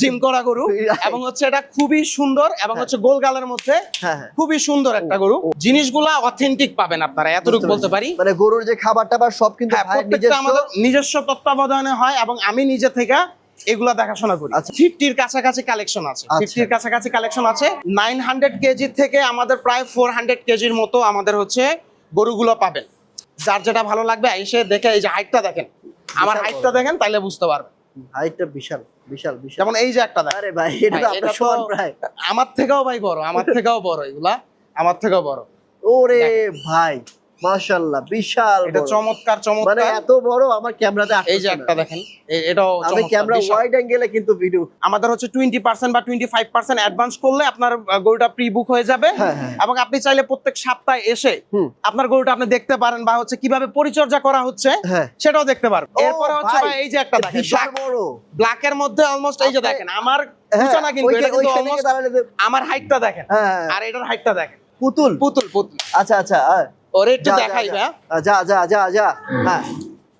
Gym করা গরু এবং হচ্ছে এটা খুবই সুন্দর এবং হচ্ছে গোল গালের মধ্যে হ্যাঁ হ্যাঁ। খুবই সুন্দর একটা গরু। জিনিসগুলা অথেন্টিক পাবেন আপনারা এতটুকু বলতে পারি। মানে গরুর যে খাবার টাবার সব কিন্তু হ্যাঁ আমাদের নিজস্ব তত্ত্বাবধানে হয় এবং আমি নিজে থেকে এগুলা দেখাশোনা করি। আচ্ছা। ফিফটির কাছাকাছি কালেকশন আছে। আচ্ছা। ফিফটির কাছাকাছি কালেকশন আছে। নাইন হান্ড্রেড কেজি থেকে আমাদের প্রায় ফোর হান্ড্রেড কেজির মতো আমাদের হচ্ছে গরুগুলো পাবেন। যার যেটা ভালো লাগবে এসে দেখে এই যে হাইটটা দেখেন। আমার হাইটটা দেখেন তাইলে বুঝতে পারবেন। হাইটটা বিশাল বিশাল বিশাল। যেমন এই যে একটা দেখেন আরে ভাই এটা তো ভাই, আপনার সমান প্রায়। আমার থেকেও ভাই বড় আমার থেকেও বড় এগুলা আমার থেকেও বড়। ওরে ভাই মাশাআল্লাহ বিশাল এটা বড়। চমৎকার মানে চমৎকার এত বড় আমার ক্যামেরাতে এই যে একটা দেখেন এটাও আমি ক্যামেরা। ওয়াইড অ্যাঙ্গেলে কিন্তু ভিডিও আমাদের হচ্ছে টোয়েন্টি পার্সেন্ট বা টোয়েন্টি ফাইভ পার্সেন্ট অ্যাডভান্স করলে আপনার গরুটা প্রি বুক হয়ে যাবে। হ্যাঁ হ্যাঁ এবং আপনি চাইলে প্রত্যেক সপ্তাহে এসে আপনার গরুটা আপনি দেখতে পারেন বা হচ্ছে কীভাবে পরিচর্যা করা হচ্ছে হ্যাঁ। সেটাও দেখতে পারবেন এরপরে হচ্ছে এই যে একটা দেখেন বিশাল বড়। ব্ল্যাকের মধ্যে অলমোস্ট এই যে দেখেন আমার হ্যাঁ না কিন্তু এটা কিন্তু যে- আমার হাইটটা দেখেন। হ্যাঁ হ্যাঁ, আর এটার হাইটটা দেখেন। পুতুল? পুতুল পুতুল। আচ্ছা আচ্ছা। ওরে একটু দেখাই যা। ভাইয়া যা যা যা যা হ্যাঁ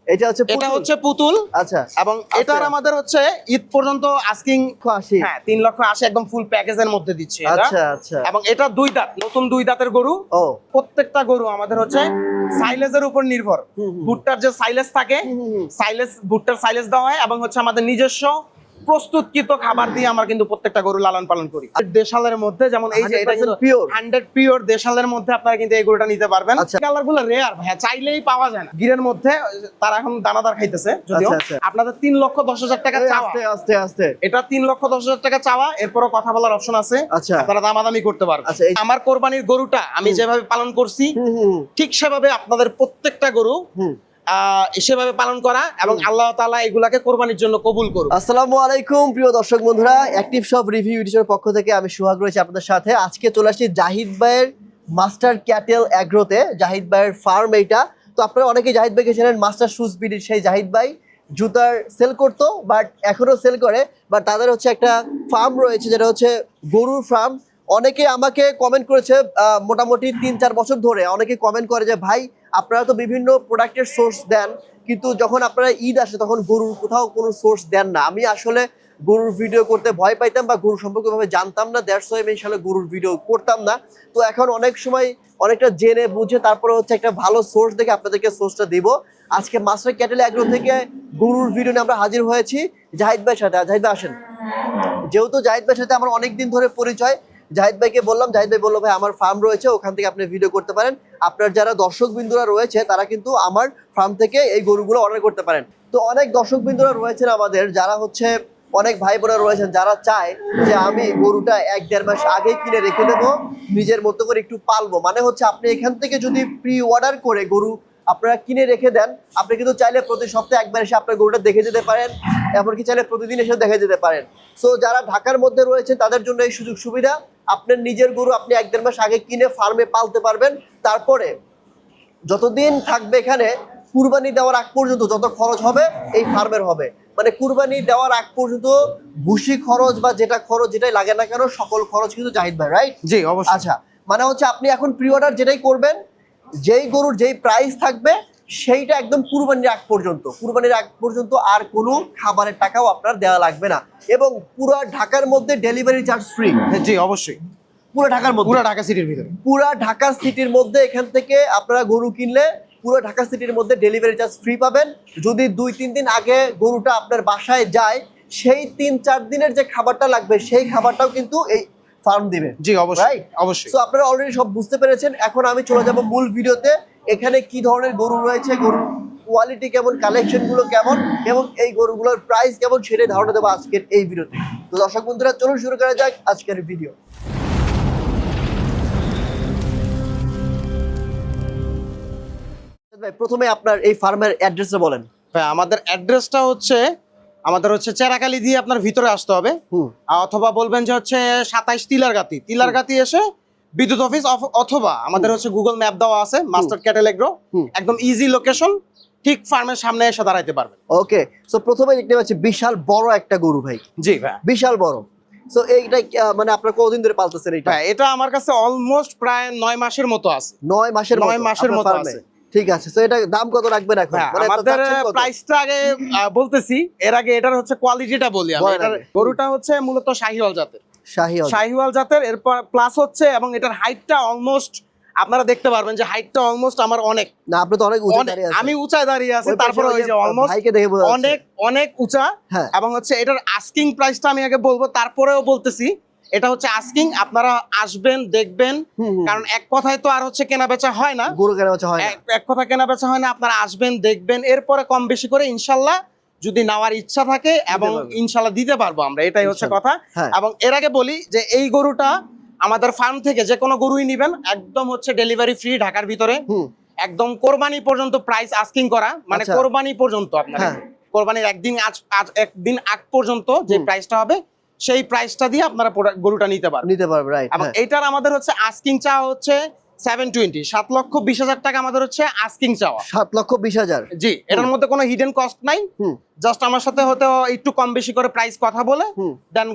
এটা হচ্ছে এটা। হচ্ছে পুতুল আচ্ছা এবং এটার। আমাদের হচ্ছে ঈদ পর্যন্ত আস্কিং আশি হ্যাঁ তিন লক্ষ আশি একদম ফুল প্যাকেজের মধ্যে দিচ্ছে আচ্ছা আচ্ছা এবং এটা দুই দাঁত নতুন দুই দাঁতের গরু ও প্রত্যেকটা গরু আমাদের হচ্ছে সাইলেজের উপর নির্ভর। ভুট্টার যে সাইলেজ থাকে। সাইলেজ ভুট্টার সাইলেজ দেওয়া হয় এবং হচ্ছে আমাদের নিজস্ব প্রস্তুতকৃত খাবার দিয়ে আমরা কিন্তু প্রত্যেকটা গরু লালন পালন করি। দেশালের মধ্যে যেমন এই যে এটা 100% pure। হান্ড্রেড পিওর দেশালের মধ্যে আপনারা কিন্তু এই গরুটা নিতে পারবেন। আচ্ছা। কালারগুলো রেয়ার ভাইয়া চাইলেই পাওয়া যায় না। গিরের মধ্যে তারা এখন দানাদার খাইতেছে যদিও। আচ্ছা, আচ্ছা। আপনাদের তিন লক্ষ দশ হাজার টাকা চাওয়া। আস্তে আস্তে আস্তে। এটা তিন লক্ষ দশ হাজার টাকা চাওয়া। এরপরও কথা বলার অপশন আছে। আপনারা দামাদামি করতে পারবেন। আচ্ছা, আমার কোরবানির গরুটা আমি যেভাবে পালন করছি ঠিক সেভাবে আপনাদের প্রত্যেকটা গরু সেভাবে পালন করা এবং আল্লাহ তাআলা এগুলাকে কোরবানির জন্য কবুল করুন আসসালামু আলাইকুম প্রিয় দর্শক বন্ধুরা অ্যাক্টিভ শপ রিভিউ এডিশনের পক্ষ থেকে আমি সুহাগ রয়েছি আপনাদের সাথে। আজকে চলে আসছি জাহিদ ভাইয়ের মাস্টার ক্যাটেল অ্যাগ্রোতে জাহিদ ভাইয়ের ফার্ম এইটা। তো আপনারা অনেকে জাহিদ ভাইকে চেনেন মাস্টার শুজ বিডির সেই জাহিদ ভাই। জুতার সেল করতো বাট এখনও সেল করে বাট তাদের হচ্ছে একটা ফার্ম রয়েছে যেটা হচ্ছে গরুর ফার্ম অনেকে আমাকে কমেন্ট করেছে মোটামুটি তিন চার বছর ধরে অনেকে কমেন্ট করে যে, ভাই, আপনারা তো বিভিন্ন প্রোডাক্টের সোর্স দেন, কিন্তু যখন আপনারা ঈদ আসে তখন গরুর কোথাও কোনো সোর্স দেন না। আমি আসলে গরুর ভিডিও করতে ভয় পাইতাম বা গরুর সম্পর্কে ভাবে জানতাম না দ্যাটস ওয়াই আমি আসলে গরুর ভিডিও করতাম না। তো এখন অনেক সময় অনেকটা জেনে বুঝে তারপরে হচ্ছে একটা ভালো সোর্স দেখে আপনাদেরকে সোর্সটা দিব। আজকে মাস্টার ক্যাটেল অ্যাগ্রো থেকে গরুর ভিডিও নিয়ে আমরা হাজির হয়েছি। জাহিদ ভাইয়ের সাথে, জাহিদ ভাই আসেন। যেহেতু জাহিদ ভাইয়ের সাথে আমার অনেক দিন ধরে পরিচয় জাহিদ ভাইকে বললাম, জাহিদ ভাই বলল, ভাই, আমার ফার্ম রয়েছে, ওখান থেকে আপনি ভিডিও করতে পারেন। আপনার যারা দর্শক বিন্দুরা রয়েছে, তারা কিন্তু আমার ফার্ম থেকে এই গরুগুলো অর্ডার করতে পারেন। তো অনেক দর্শক বিন্দুরা রয়েছেন আমাদের, যারা হচ্ছে অনেক ভাই বোনেরা রয়েছেন, যারা চায় যে আমি গরুটা এক দেড় মাস আগে কিনে রেখে দেবো, নিজের মতো করে একটু পালবো। মানে হচ্ছে আপনি এখান থেকে যদি প্রি অর্ডার করে গরু আপনারা কিনে রেখে দেন। আপনি কিন্তু চাইলে প্রতি সপ্তাহে একবার এসে আপনার গরুটা দেখে যেতে পারেন এমনকি চাইলে প্রতিদিন এসে দেখে যেতে পারেন। সো যারা ঢাকার মধ্যে রয়েছেন তাদের জন্য এই সুযোগ সুবিধা আপনার নিজের গরু আপনি এক দেড় মাস আগে কিনে ফার্মে পালতে পারবেন। তারপরে যতদিন থাকবে এখানে কুরবানি দেওয়ার আগ পর্যন্ত যত খরচ হবে এই ফার্মের হবে। মানে কুরবানি দেওয়ার আগ পর্যন্ত ভুসি খরচ বা যেটা খরচ যেটাই লাগে না কেন সকল খরচ কিন্তু জাহিদ ভাই রাইট জি অবশ্যই। আচ্ছা মানে হচ্ছে আপনি এখন প্রি অর্ডার যেটাই করবেন যেই গরুর যেই প্রাইস থাকবে সেইটা একদম কুরবানির আগ পর্যন্ত। কুরবানির আগ পর্যন্ত আর কোনো খাবারের টাকাও আপনার দেওয়া লাগবে না। এবং পুরো ঢাকার মধ্যে ডেলিভারি চার্জ ফ্রি জি অবশ্যই। পুরো ঢাকার মধ্যে। পুরো ঢাকা সিটির ভিতরে। পুরো ঢাকা সিটির মধ্যে এখান থেকে আপনারা গরু কিনলে পুরো ঢাকা সিটির মধ্যে ডেলিভারি চার্জ ফ্রি পাবেন। যদি দুই তিন দিন আগে গরুটা আপনার বাসায় যায় সেই তিন চার দিনের যে খাবারটা লাগবে সেই খাবারটাও কিন্তু এই ফার্ম দিবে জি অবশ্যই। অবশ্যই। তো আপনারা অলরেডি সব বুঝতে পেরেছেন। এখন আমি চলে যাব মূল ভিডিওতে। এখানে কি ধরনের গরু রয়েছে গরুর কোয়ালিটি কেমন কালেকশনগুলো কেমন এবং এই গরুগুলোর প্রাইস কেমন সেটাই ধারণা দেবো আজকের এই ভিডিওতে। তো দর্শক বন্ধুরা চলুন শুরু করা যাক আজকের ভিডিও ভাই প্রথমে আপনার এই ফার্মের অ্যাড্রেসটা বলেন। ভাই, আমাদের অ্যাড্রেসটা হচ্ছে আমাদের হচ্ছে চেরাকালি দিয়ে আপনার ভিতরে আসতে হবে। অথবা বলবেন যে হচ্ছে সাতাইশ তিলারগাতি তিলারগাতি এসে বিদ্যুৎ অফিস অথবা আমাদের হচ্ছে গুগল ম্যাপ দেওয়া আছে মাস্টার ক্যাটেলেগ্রো। একদম ইজি লোকেশন ঠিক ফার্মের সামনে এসে দাঁড়াইতে পারবেন। ওকে সো প্রথমে দেখতে পাচ্ছি বিশাল বড় একটা গরু ভাই। জি ভাই। বিশাল বড়। সো এইটা মানে আপনার কতদিন ধরে পালতেছেন ভাই এটা আমার কাছে অলমোস্ট প্রায় নয় মাসের মতো আছে। নয় মাসের নয় মাসের মতো আছে। ঠিক আছে তো এটা দাম কত রাখবেন এখন? হ্যাঁ, মানে আমাদের প্রাইসটা আগে বলতেছি এর আগে এটার হচ্ছে কোয়ালিটিটা বলি আমি। এটার গরুটা হচ্ছে মূলত শাহিওয়াল জাতের। শাহী অল। শাহিওয়াল জাতের এরপর প্লাস হচ্ছে এবং এটার হাইটটা অলমোস্ট আপনারা দেখতে পারবেন যে হাইটটা অলমোস্ট আমার অনেক। না আপনি তো অনেক উঁচু দাঁড়িয়ে আছেন। আমি উঁচায় দাঁড়িয়ে আছি তারপরে ওই যে অলমোস্ট ভাইকে দেখে বোঝা যাচ্ছে। অনেক অনেক উঁচা। হ্যাঁ। এবং হচ্ছে এটার আস্কিং প্রাইসটা আমি আগে বলব তারপরেও বলতেছি এটা হচ্ছে আস্কিং আপনারা আসবেন দেখবেন। কারণ এক কথায় তো আর হচ্ছে কেনা বেচা হয় না। গরু কেনা বেচা হয় এক কথা কেনা বেচা হয় না আপনারা আসবেন দেখবেন। এরপরে কম বেশি করে ইনশাল্লাহ যদি নেওয়ার ইচ্ছা থাকে এবং ইনশাল্লাহ দিতে পারব আমরা এটাই হচ্ছে কথা। হ্যাঁ। এবং এর আগে বলি যে এই গরুটা আমাদের ফার্ম থেকে যে কোনো গরুই নিবেন একদম হচ্ছে ডেলিভারি ফ্রি ঢাকার ভিতরে। একদম কোরবানি পর্যন্ত প্রাইস আস্কিং করা মানে আচ্ছা। কোরবানি পর্যন্ত আপনার হ্যাঁ। কোরবানির একদিন আজ একদিন আগ পর্যন্ত যে প্রাইসটা হবে সেই প্রাইসটা দিয়ে আপনারা গরুটা নিতে পারবেন। নিতে পারবে রাইট এবং এইটার আমাদের হচ্ছে আস্কিং চা হচ্ছে সেভেন টোয়েন্টি সাত লক্ষ বিশ হাজার টাকা আমাদের হচ্ছে আস্কিং চাওয়া। সাত লক্ষ বিশ হাজার। জি এটার মধ্যে কোনো হিডেন কস্ট নাই। জাস্ট আমার সাথে হয়তো একটু কম বেশি করে প্রাইস কথা বলে দেন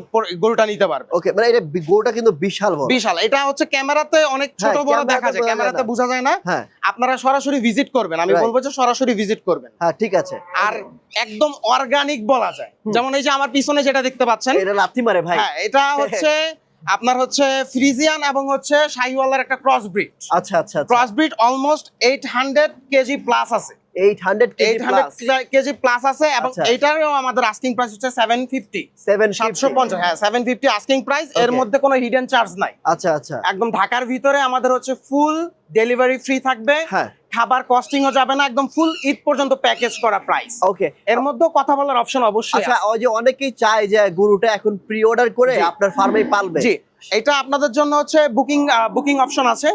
গরুটা নিতে পারবে। ওকে মানে এটা গরুটা কিন্তু বিশাল বড়। বিশাল। এটা হচ্ছে ক্যামেরাতে অনেক ছোট হ্যাঁ, বড় দেখা যায়। বোঝা যায় ক্যামেরাতে বোঝা যায় না। হ্যাঁ। আপনারা সরাসরি ভিজিট করবেন। আমি বলব যে সরাসরি ভিজিট করবেন। হ্যাঁ ঠিক আছে। আর একদম অর্গানিক বলা যায়। যেমন এই যে আমার পিছনে যেটা দেখতে পাচ্ছেন এটা লাথি মারে ভাই। হ্যাঁ এটা হচ্ছে আপনার হচ্ছে ফ্রিজিয়ান এবং হচ্ছে শাহিওয়ালার একটা ক্রস ব্রিড আচ্ছা আচ্ছা cross breed almost eight hundred KG plus আছে। Eight hundred KG eight plus KG plus আছে এবং আচ্ছা। এইটারও আমাদের আস্কিং প্রাইস হচ্ছে সেভেন ফিফটি সেভেন সাতশো পঞ্চাশ হ্যাঁ সেভেন ফিফটি আস্কিং প্রাইস এর মধ্যে কোনো হিডেন চার্জ নাই। আচ্ছা আচ্ছা। একদম ঢাকার ভিতরে আমাদের হচ্ছে ফুল ডেলিভারি ফ্রি থাকবে। হ্যাঁ। খাবার কস্টিংও যাবে না একদম ফুল ঈদ পর্যন্ত প্যাকেজ করা প্রাইস ওকে এর মধ্যেও কথা বলার অপশন অবশ্যই আচ্ছা ওই যে অনেকেই চায় যে গরুটা এখন প্রি অর্ডার করে আপনার ফার্মেই পালবে। জি। এটা আপনাদের জন্য হচ্ছে বুকিং বুকিং অপশন আছে।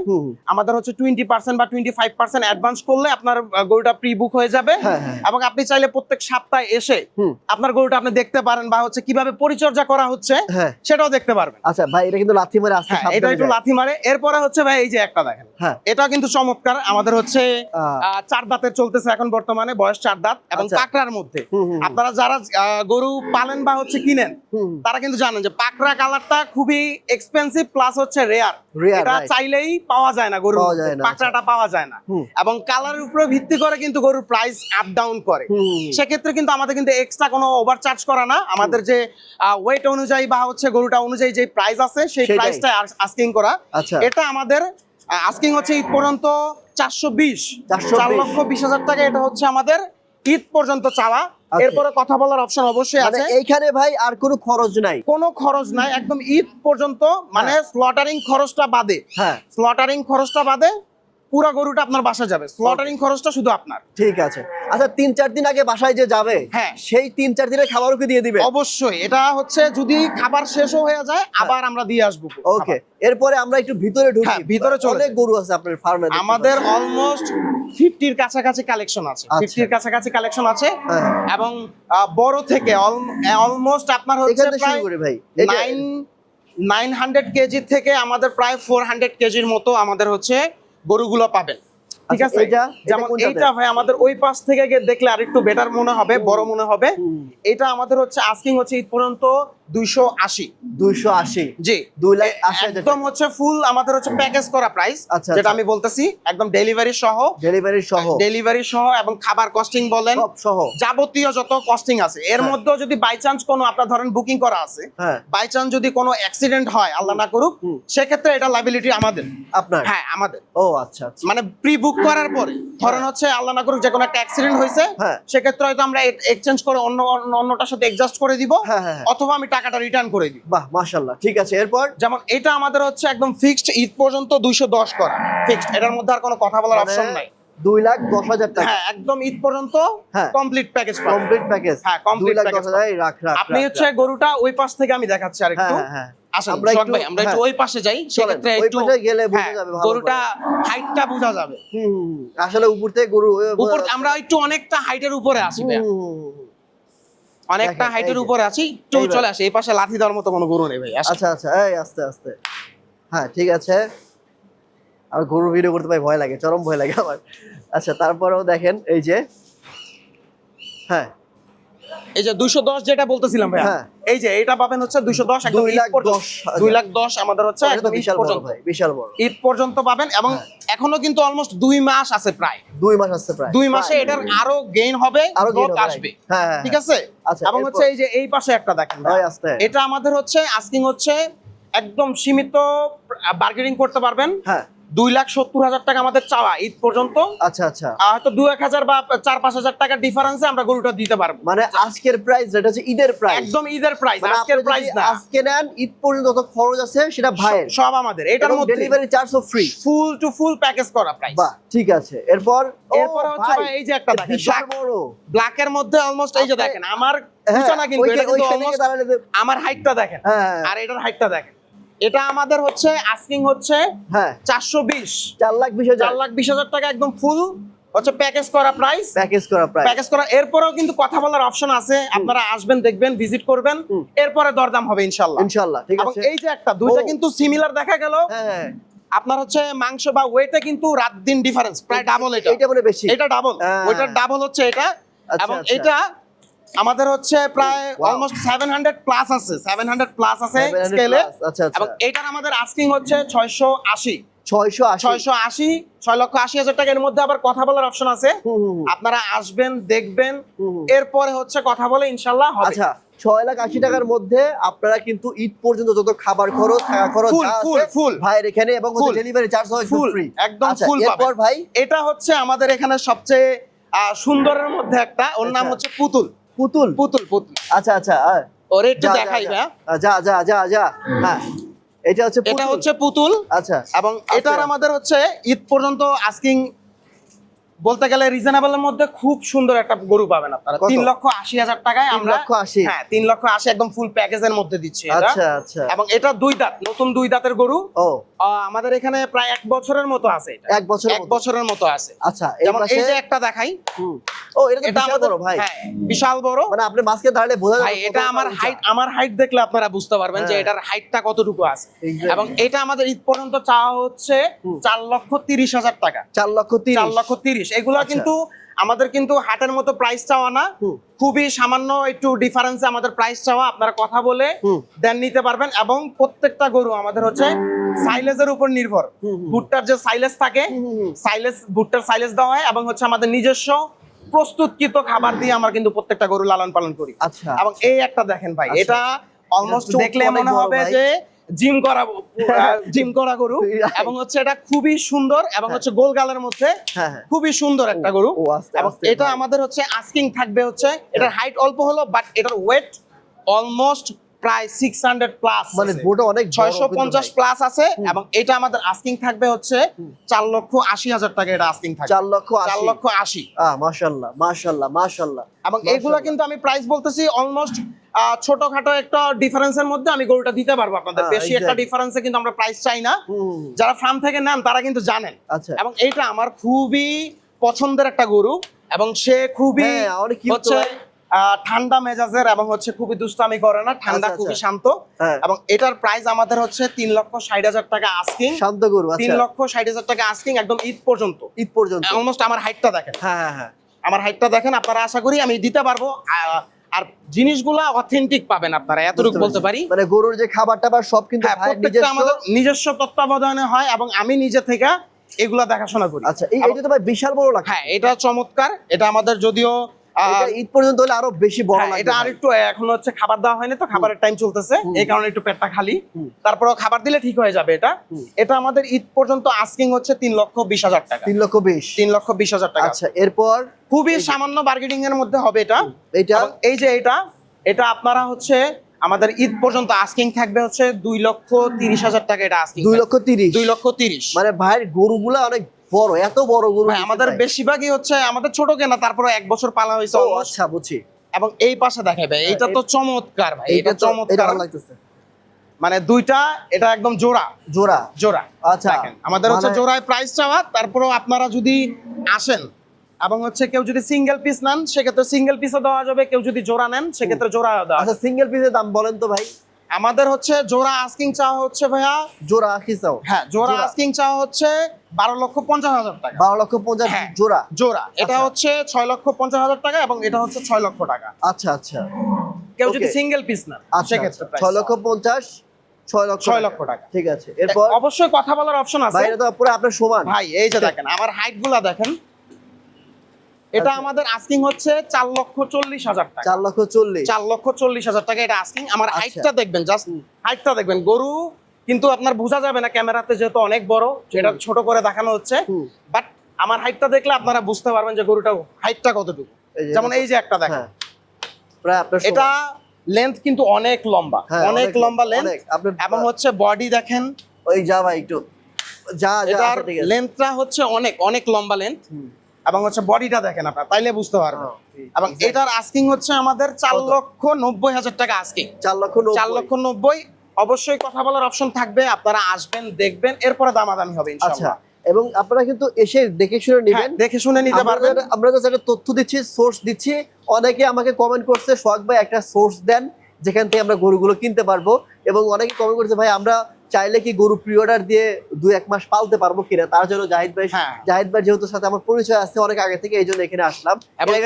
আমাদের হচ্ছে টোয়েন্টি পার্সেন্ট বা টোয়েন্টি ফাইভ পার্সেন্ট অ্যাডভান্স করলে আপনার গরুটা প্রি বুক হয়ে যাবে। হ্যাঁ হ্যাঁ এবং আপনি চাইলে প্রত্যেক সপ্তাহে এসে আপনার গরুটা আপনি দেখতে পারেন বা হচ্ছে কীভাবে পরিচর্যা করা হচ্ছে হ্যাঁ। সেটাও দেখতে পারবেন। আচ্ছা ভাই এটা কিন্তু লাথি মারে হ্যাঁ এটা একটু লাথি মারে। এরপরে হচ্ছে ভাই এই যে একটা দেখেন। হ্যাঁ। এটাও কিন্তু চমৎকার। আমাদের হচ্ছে আহ, চার দাঁতের চলতেছে এখন বর্তমানে বয়স চার দাঁত এবং আচ্ছা। পাকড়ার মধ্যে। আপনারা যারা গরু পালেন বা হচ্ছে কিনেন। তারা কিন্তু জানেন যে পাকড়া কালারটা খুবই এক্সপেন্সিভ প্লাস হচ্ছে রেয়ার এটা চাইলেই পাওয়া যায় না গরু আচ্ছা। পাকড়াটা পাওয়া যায় না। এবং কালারের উপরে ভিত্তি করে কিন্তু গরুর প্রাইস আপ ডাউন করে। সেক্ষেত্রে কিন্তু আমাদের কিন্তু এক্সট্রা কোনো ওভার চার্জ করা না। আমাদের যে ওয়েট অনুযায়ী বা হচ্ছে গরুটা অনুযায়ী যে প্রাইস আছে সেই প্রাইসটা আস্কিং করা। আচ্ছা। এটা আমাদের আস্কিং হচ্ছে ঈদ পর্যন্ত চারশো বিশ। 420 চার লক্ষ বিশ হাজার টাকা এটা হচ্ছে আমাদের ঈদ পর্যন্ত চাওয়া। এরপরে কথা বলার অপশন অবশ্যই মানে আছে। এইখানে ভাই আর কোনো খরচ নাই। কোনো খরচ নাই একদম ঈদ পর্যন্ত মানে স্লটারিং খরচটা বাদে। হ্যাঁ। স্লটারিং খরচটা বাদে পুরো গরুটা আপনার বাসা যাবে। স্লটারিং খরচটা শুধু আপনার। ঠিক আছে। আচ্ছা তিন চার দিন আগে বাসায় যে যাবে হ্যাঁ। সেই তিন চার দিনের খাবারও কি দিয়ে দিবে? অবশ্যই। এটা হচ্ছে যদি খাবার শেষও হয়ে যায় আবার আমরা দিয়ে আসব ওকে এরপরে আমরা একটু ভিতরে ঢুকি। হ্যাঁ, ভিতরে চলে অনেক গরু আছে আপনার ফার্মে আমাদের অলমোস্ট ফিফটির কাছাকাছি কালেকশন আছে। আচ্ছা। ফিফটির কাছাকাছি কালেকশন আছে। হ্যাঁ। এবং বড় থেকে অলমোস্ট আপনার হচ্ছে প্রায় ভাই। নাইন নাইন হান্ড্রেড কেজি থেকে আমাদের প্রায় ফোর হান্ড্রেড কেজির মতো আমাদের হচ্ছে গরুগুলো পাবেন। ঠিক আচ্ছা, আছে এটা যেমন এইটা ভাই আমাদের ওই পাশ থেকে গিয়ে দেখলে আরেকটু বেটার মনে হবে বড় মনে হবে। এটা আমাদের হচ্ছে আস্কিং হচ্ছে ঈদ পর্যন্ত দুইশো আশি। 280 জি। দুই লাখ আশি একদম হচ্ছে ফুল আমাদের হচ্ছে প্যাকেজ করা প্রাইস যেটা। আমি বলতেছি একদম ডেলিভারি সহ। ডেলিভারি সহ। ডেলিভারি সহ এবং খাবার কস্টিং বলেন। সহ। যাবতীয় যত কস্টিং আছে এর হ্যাঁ। যদি বাই চান্স কোনো আপনার ধরেন বুকিং করা আছে হ্যাঁ। বাই চান্স যদি কোনো অ্যাক্সিডেন্ট হয় আল্লাহ না করুক সেক্ষেত্রে এটা লাইবিলিটি আমাদের। আপনার? হ্যাঁ আমাদের। ও আচ্ছা আচ্ছা। মানে প্রি বুক করার পরে ধরেন হচ্ছে আল্লাহ না করুক যে কোনো একটা অ্যাক্সিডেন্ট হয়েছে হ্যাঁ। সেক্ষেত্রে হয়তো আমরা এক্সচেঞ্জ করে অন্য অন্য- অন্যটার সাথে করে দিব হ্যাঁ হ্যাঁ হ্যাঁ। অথবা আমি টাকাটা রিটার্ন করে দিব বাহ মাশাল্লাহ ঠিক আছে এরপর? যেমন এটা আমাদের হচ্ছে একদম ফিক্সড ঈদ পর্যন্ত দুইশো দশ করা। ফিক্সড এটার মধ্যে আর কোনো কথা বলার মানে অপশন নাই। দুই লাখ দশ হাজার টাকা। হ্যাঁ একদম ঈদ পর্যন্ত হ্যাঁ। কমপ্লিট প্যাকেজ কমপ্লিট প্যাকেজ হ্যাঁ, দুই complete লাখ দশ হাজার রাখ রাখ আপনি হচ্ছে গরুটা ওই পাশ থেকে আমি দেখাচ্ছি আর একটু হ্যাঁ হ্যাঁ। আমরা একটু- আমরা একটু হ্যাঁ। ওই পাশে যাই সেক্ষেত্রে একটু গেলে বোঝা হ্যাঁ, যাবে গরুটা। হাইটটা বোঝা যাবে। আসলে উপর থেকে গরু উপর আমরা একটু অনেকটা হাইটের উপরে আছি অনেকটা হাইটের উপর আছি একটু চলে আসে এই পাশে লাথি দেওয়ার মতো কোনো গরু নেই ভাই আচ্ছা আচ্ছা এই আস্তে আস্তে। হ্যাঁ ঠিক আছে। আর গরু ভিডিও করতে ভাই ভয় লাগে চরম ভয় লাগে আমার। আচ্ছা তারপরেও দেখেন এই যে। হ্যাঁ এই যে দুইশো দশ যেটা বলতেছিলাম ভাইয়া হ্যাঁ। এই যে এটা পাবেন হচ্ছে দুইশো দশ একদম দুই লাখ দশ দুই লাখ দশ আমাদের হচ্ছে ঈদ বিশাল পর্যন্ত বিশাল বড়। ঈদ পর্যন্ত পাবেন এবং হ্যাঁ। এখনও কিন্তু অলমোস্ট দুই মাস আছে প্রায়। দুই মাস আসছে প্রায়। দুই মাসে এটার আরও গেইন হবে আরও আসবে। হ্যাঁ, হ্যাঁ, ঠিক আছে? আচ্ছা, এবং হচ্ছে এই যে এই পাশে একটা দেখেন এটা আমাদের হচ্ছে আস্কিং হচ্ছে একদম সীমিত বার্গেনিং করতে পারবেন। হ্যাঁ। দুই লাখ সত্তর হাজার টাকা আমাদের চাওয়া ঈদ পর্যন্ত। আচ্ছা আচ্ছা। হয়তো দু এক হাজার বা চার পাঁচ হাজার টাকার ডিফারেন্সে আমরা গরুটা দিতে পারব। মানে আজকের প্রাইস যেটা হচ্ছে ঈদের প্রাইস একদম ঈদের প্রাইস মানে আজকের প্রাইস না। আজকে নেন ঈদ পর্যন্ত যত খরচ আছে সেটা ভাইয়ের। সব আমাদের এটার মধ্যে। ডেলিভারি চার্জও free full to full package করা প্রাইস বাহ ঠিক আছে। এরপর এরপরে হচ্ছে ভাই, এই যে একটা দেখেন ব্ল্যাক এর মধ্যে অলমোস্ট এই যে দেখেন আমার হ্যাঁ, উঁচা না কিন্তু এটা কিন্তু আমার হাইটটা দেখেন। হ্যাঁ আর এটার হাইটটা দেখেন। এটা আমাদের হচ্ছে আস্কিং হচ্ছে হ্যাঁ। চারশো বিশ। চার লাখ বিশ হাজার। চার লাখ বিশ হাজার টাকা একদম ফুল হচ্ছে প্যাকেজ করা প্রাইস প্যাকেজ করা প্রাইস প্যাকেজ করা এরপরেও কিন্তু কথা বলার অপশন আছে। আপনারা আসবেন দেখবেন ভিজিট করবেন। এরপরে দরদাম হবে ইনশাল্লাহ। ইনশাআল্লাহ ঠিক আছে। এই যে একটা দুইটা কিন্তু সিমিলার দেখা গেল। হ্যাঁ হ্যাঁ আপনার হচ্ছে মাংস বা ওয়েটে কিন্তু রাত দিন ডিফারেন্স প্রায় ডাবল এটা। এটা মানে বেশি। এটা ডাবল হ্যাঁ। ওইটার ডাবল হচ্ছে এটা। আচ্ছা, এবং আচ্ছা। এটা আমাদের হচ্ছে প্রায় অলমোস্ট সেভেন হান্ড্রেড প্লাস আছে সেভেন হান্ড্রেড প্লাস আছে 700 স্কেলে আচ্ছা আচ্ছা। এবং এটার আমাদের আস্কিং হচ্ছে ছয়শো আশি। ছয়শো আশি। ছয়শো আশি ছয় লক্ষ আশি হাজার টাকার মধ্যে আবার কথা বলার অপশন আছে। আপনারা আসবেন দেখবেন। এরপরে হচ্ছে কথা বলে ইনশাল্লাহ হবে। আচ্ছা ছয় লাখ আশি টাকার মধ্যে আপনারা কিন্তু ঈদ পর্যন্ত যত খাবার খরচ থাকা খরচ ফুল ফুল আছে, ফুল ভাইয়ের এখানে এবং. ডেলিভারি চার্জ হয় ফুল ফ্রি একদম আচ্ছা ফুল এরপর ভাই? এটা হচ্ছে আমাদের এখানে সবচেয়ে সুন্দরের মধ্যে একটা। ওর নাম আচ্ছা। হচ্ছে পুতুল। পুতুল? পুতুল পুতুল। আচ্ছা আচ্ছা ওরে একটু যা, যা, দেখাই যা। যা। যা যা যা হ্যাঁ এটা হচ্ছে এটা হচ্ছে পুতুল। আচ্ছা। এবং এটা এটার আমাদের হচ্ছে ঈদ পর্যন্ত আস্কিং বলতে গেলে রিজনেবলের মধ্যে খুব সুন্দর একটা গরু পাবেন আপনারা। তিন লক্ষ আশি হাজার টাকায় আমরা লক্ষ আশি। হ্যাঁ তিন লক্ষ আশি একদম ফুল প্যাকেজের মধ্যে দিচ্ছি আচ্ছা আচ্ছা। এবং এটা দুই দাঁত নতুন দুই দাঁতের গরু। ও। আমাদের এখানে প্রায় এক বছরের মতো আছে এটা। এক বছর এক বছরের মতো আছে। আচ্ছা যেমন এই যে একটা দেখাই। ও এটা তো বিশাল আমাদের ভাই। হ্যাঁ বিশাল বড়। মানে আপনি মাস্কে দাঁড়ালে বোঝা ভাই এটা আমার হাইট আমার হাইট দেখলে আপনারা বুঝতে পারবেন যে হ্যাঁ। এটার হাইটটা কতটুকু আছে। এবং এটা আমাদের ঈদ পর্যন্ত চাওয়া হচ্ছে চার লক্ষ তিরিশ হাজার টাকা। চার লক্ষ তিরিশ। চার লক্ষ তিরিশ। এগুলো আচ্ছা। কিন্তু আমাদের কিন্তু হাটের মতো প্রাইস চাওয়া না। খুবই সামান্য একটু ডিফারেন্সে আমাদের প্রাইস চাওয়া। আপনারা কথা বলে দেন নিতে পারবেন এবং প্রত্যেকটা গরু আমাদের হচ্ছে সাইলেজের উপর নির্ভর। ভুট্টার যে সাইলেজ থাকে। সাইলেজ ভুট্টার সাইলেজ দেওয়া হয় এবং হচ্ছে আমাদের নিজস্ব প্রস্তুতকৃত খাবার দিয়ে আমরা কিন্তু প্রত্যেকটা গরু লালন পালন করি। আচ্ছা। এবং এই একটা দেখেন ভাই আচ্ছা। এটা অলমোস্ট দেখলে মনে হবে যে জিম করা জিম করা গরু এবং হচ্ছে এটা খুবই সুন্দর এবং হচ্ছে হচ্ছে গোলগালের মধ্যে হ্যাঁ হ্যাঁ। খুবই সুন্দর একটা গরু। এবং এটা আমাদের হচ্ছে আস্কিং থাকবে হচ্ছে এটার হাইট অল্প হলো বাট এটার ওয়েট অলমোস্ট প্রায় সিক্স হান্ড্রেড প্লাস মানে গোটা অনেক বড় ছয়শো কিন্তু পঞ্চাশ ভাই। প্লাস আছে এবং এটা আমাদের আস্কিং থাকবে হচ্ছে লক্ষ আশি হাজার টাকা এটা আস্কিং থাকবে। চার লক্ষ চার আশি। লক্ষ আহ এবং। এগুলা কিন্তু আমি প্রাইস বলতেছি অলমোস্ট ছোটখাটো একটা ডিফারেন্সের মধ্যে আমি গরুটা দিতে পারব আপনাদের। বেশি একটা. ডিফারেন্সে কিন্তু আমরা প্রাইস চাই না। যারা ফার্ম থেকে নেন তারা কিন্তু জানেন। আচ্ছা। এবং এইটা আমার খুবই পছন্দের একটা গরু এবং সে খুবই হ্যাঁ, হচ্ছে ঠান্ডা মেজাজের এবং হচ্ছে খুবই দুষ্টামি করে না ঠান্ডা আচ্ছা, খুবই আচ্ছা। শান্ত। হ্যাঁ। এবং এটার প্রাইস আমাদের হচ্ছে তিন লক্ষ ষাট হাজার টাকা আস্কিং শান্ত গরু তিন আচ্ছা লক্ষ ষাট হাজার টাকা আস্কিং একদম ঈদ পর্যন্ত। ঈদ পর্যন্ত। অলমোস্ট আমার হাইটটা দেখেন। হ্যাঁ হ্যাঁ হ্যাঁ। আমার হাইটটা দেখেন আপনারা আশা করি আমি দিতে পারব। আর জিনিসগুলা অথেন্টিক পাবেন আপনারা এতটুকু বলতে পারি। মানে গরুর যে খাবার টাবার সব কিন্তু হ্যাঁ আমাদের নিজস্ব তত্ত্বাবধানে হয় এবং আমি নিজে থেকে এগুলা দেখাশোনা করি। আচ্ছা এটা তো ভাই বিশাল বড় লাগছে। হ্যাঁ এটা চমৎকার। এটা আমাদের যদিও ঈদ পর্যন্ত হলে আরও বেশি বড় হ্যাঁ, এটা আর একটু এখন হচ্ছে খাবার দেওয়া হয়নি তো খাবারের টাইম চলতেছে। এই কারণে একটু পেটটা খালি। হুম। তারপরেও খাবার দিলে ঠিক হয়ে যাবে এটা। এটা আমাদের ঈদ পর্যন্ত আস্কিং হচ্ছে তিন লক্ষ বিশ হাজার টাকা। তিন লক্ষ বিশ। তিন লক্ষ বিশ হাজার টাকা। আচ্ছা এরপর খুবই সামান্য বার্গেনিং এর মধ্যে হবে এটা। এটা এই যে এটা এটা আপনারা হচ্ছে আমাদের ঈদ পর্যন্ত আস্কিং থাকবে হচ্ছে দুই লক্ষ তিরিশ হাজার টাকা এটা আস্কিং দুই লক্ষ তিরিশ। দুই লক্ষ তিরিশ। মানে ভাইয়ের গরুগুলা অনেক বড় এত বড় গরু ভাই, আমাদের বেশিরভাগই হচ্ছে আমাদের ছোট কেনা তারপরে এক বছর পালা হয়েছে আচ্ছা বুঝছি। এবং এই পাশে দেখে ভাই এটা তো চমৎকার ভাই এটা চমৎকার। লাগতেছে। মানে দুইটা এটা একদম জোড়া। জোড়া? জোড়া আচ্ছা আমাদের হচ্ছে মানে- জোড়ায় প্রাইস চাওয়া তারপরেও আপনারা যদি আসেন এবং হচ্ছে কেউ যদি সিঙ্গেল পিস নেন সেক্ষেত্রে সিঙ্গেল পিসও দেওয়া যাবে কেউ যদি জোড়া নেন সেক্ষেত্রে জোড়া দেওয়া আচ্ছা সিঙ্গেল পিসের দাম বলেন তো ভাই। আমাদের হচ্ছে জোড়া আস্কিং চাওয়া হচ্ছে ভাইয়া? জোড়া কি চাও? হ্যাঁ জোড়া। আস্কিং চাওয়া হচ্ছে বারো লক্ষ পঞ্চাশ হাজার টাকা। বারো লক্ষ পঞ্চাশ হ্যাঁ। জোড়া? জোড়া। এটা আচ্ছা। হচ্ছে ছয় লক্ষ পঞ্চাশ হাজার টাকা এবং এটা হচ্ছে ছয় লক্ষ টাকা। আচ্ছা আচ্ছা। কেউ যদি সিঙ্গেল পিস না আচ্ছা সেক্ষেত্রে ছয় লক্ষ পঞ্চাশ ছয় লক্ষ ছয় টাকা। লক্ষ টাকা। ঠিক আছে। এরপর? অবশ্যই কথা বলার অপশন আছে। ভাই তো পুরো আপনার সমান। ভাই এই যে দেখেন আমার হাইটগুলা দেখেন। এটা আচ্ছা। আমাদের আস্কিং হচ্ছে চার লক্ষ চল্লিশ হাজার টাকা। চার লক্ষ চল্লিশ। চার লক্ষ চল্লিশ হাজার টাকা এটা আস্কিং আমার আচ্ছা। হাইটটা দেখবেন জাস্ট হাইটটা দেখবেন। গরু কিন্তু আপনার বোঝা যাবে না ক্যামেরাতে যেহেতু অনেক বড় সেটা ছোট করে দেখানো হচ্ছে। বাট আমার হাইটটা দেখলে আপনারা বুঝতে পারবেন যে গরুটা হাইটটা কতটুকু। যেমন এই যে একটা দেখেন। হ্যাঁ। এটা লেন্থ কিন্তু অনেক লম্বা। হ্যাঁ, অনেক লম্বা লেন্থ এবং হচ্ছে বডি দেখেন। ওই যা ভাই একটু যা যা এটার আচ্ছা। লেন্থটা হচ্ছে অনেক অনেক লম্বা লেন্থ। এবং হচ্ছে বডিটা দেখেন আপনার তাইলে বুঝতে পারবেন। হ্যাঁ, এবং এটার আস্কিং হচ্ছে আমাদের চার লক্ষ নব্বই হাজার টাকা আস্কিং চার লক্ষ। চার লক্ষ নব্বই অবশ্যই কথা বলার অপশন থাকবে আপনারা আসবেন দেখবেন এরপরে দামাদামি হবে আচ্ছা এবং আপনারা কিন্তু এসে দেখে শুনে হ্যাঁ, নেবেন। দেখে শুনে নিতে পারবেন। আমরা যারা তথ্য দিচ্ছি সোর্স দিচ্ছি অনেকে আমাকে কমেন্ট করছে সোহাগ ভাই একটা সোর্স দেন যেখান থেকে আমরা গরুগুলো কিনতে পারব। এবং অনেকে কমেন্ট করছে ভাই আমরা চাইলে কি গরু প্রি অর্ডার দিয়ে দুই এক মাস পালতে পারব কিনা? তার জন্য জাহিদ ভাই হ্যাঁ। জাহিদ ভাই যেহেতু সাথে আমার পরিচয় আছে অনেক আগে থেকে এই জন্য এখানে আসলাম।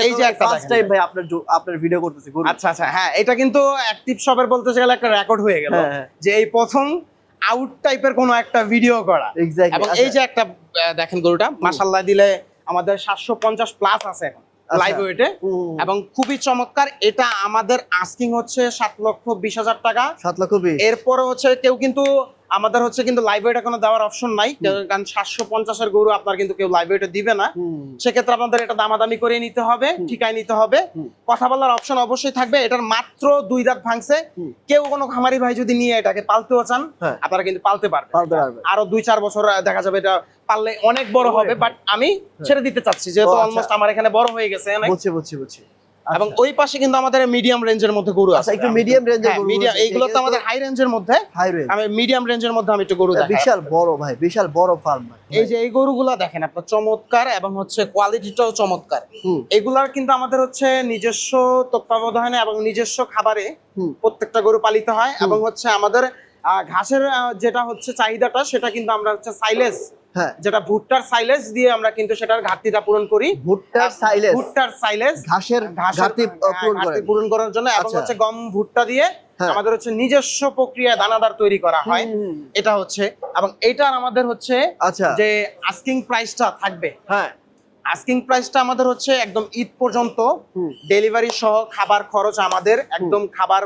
এই যে একটা ফার্স্ট দেখেন। টাইম ভাই আপনার আপনার ভিডিও করতেছি গরু। আচ্ছা আচ্ছা হ্যাঁ এটা কিন্তু অ্যাক্টিভ শপের বলতে গেলে একটা রেকর্ড হয়ে গেল। হ্যাঁ, হ্যাঁ। যে এই প্রথম আউট টাইপের কোনো একটা ভিডিও করা। এবং এই যে একটা দেখেন গরুটা মাশাল্লাহ দিলে আমাদের সাতশো পঞ্চাশ প্লাস আছে এখন আচ্ছা। লাইভ ওয়েটে এবং খুবই চমৎকার এটা আমাদের আস্কিং হচ্ছে সাত লক্ষ বিশ হাজার টাকা। সাত লক্ষ বিশ। এরপরে হচ্ছে কেউ কিন্তু আমাদের হচ্ছে কিন্তু লাইভ ওয়েটে কোনো দেওয়ার অপশন নাই। কারণ সাতশো পঞ্চাশের গরু আপনার কিন্তু কেউ লাইভ ওয়েটে দিবে না। সেক্ষেত্রে আপনাদের এটা দামাদামি করে নিতে হবে ঠিকায় নিতে হবে। কথা বলার অপশন অবশ্যই থাকবে। এটার মাত্র দুই দাঁত ভাঙছে। কেউ কোনো খামারি ভাই যদি নিয়ে এটাকে পালতেও চান হ্যাঁ। আপনারা কিন্তু পালতে পারবেন। পারবে আরও দুই চার বছর দেখা যাবে এটা পারলে অনেক বড় হবে। বাট আমি ছেড়ে দিতে চাচ্ছি। যেহেতু ও, আচ্ছা। অলমোস্ট আমার এখানে বড় হয়ে গেছে। বুঝছি বুঝছি বুঝছি। এবং ওই পাশে কিন্তু আমাদের মিডিয়াম রেঞ্জের মধ্যে গরু আচ্ছা আছে। একটু মিডিয়াম রেঞ্জের গরু মিডিয়াম এইগুলো তো আমাদের হাই রেঞ্জের মধ্যে। হাই রেঞ্জ আমি মিডিয়াম রেঞ্জের মধ্যে আমি একটু গরু দেখাই। বিশাল বড় ভাই বিশাল বড় ফার্ম এই যে এই গরুগুলা দেখেন আপনার চমৎকার এবং হচ্ছে কোয়ালিটিটাও চমৎকার। এগুলার কিন্তু আমাদের হচ্ছে নিজস্ব তত্ত্বাবধানে এবং নিজস্ব খাবারে। প্রত্যেকটা গরু পালিত হয় এবং হচ্ছে আমাদের ঘাসের যেটা হচ্ছে চাহিদাটা সেটা কিন্তু আমরা হচ্ছে সাইলেজ হ্যাঁ। যেটা ভুট্টার সাইলেজ দিয়ে আমরা কিন্তু সেটার ঘাটতিটা পূরণ করি। ভুট্টার সাইলেস ভুট্টার সাইলেজ ঘাসের ঘাটতি হ্যাঁ, পূরণ করার জন্য এবং আচ্ছা। হচ্ছে গম ভুট্টা দিয়ে হ্যাঁ। আমাদের হচ্ছে নিজস্ব প্রক্রিয়ায় দানাদার তৈরি করা হয়। এটা হচ্ছে এবং এটার আমাদের হচ্ছে আচ্ছা। যে আস্কিং প্রাইসটা থাকবে। হ্যাঁ। আস্কিং প্রাইসটা আমাদের হচ্ছে একদম ঈদ পর্যন্ত ডেলিভারি সহ খাবার খরচ আমাদের একদম খাবার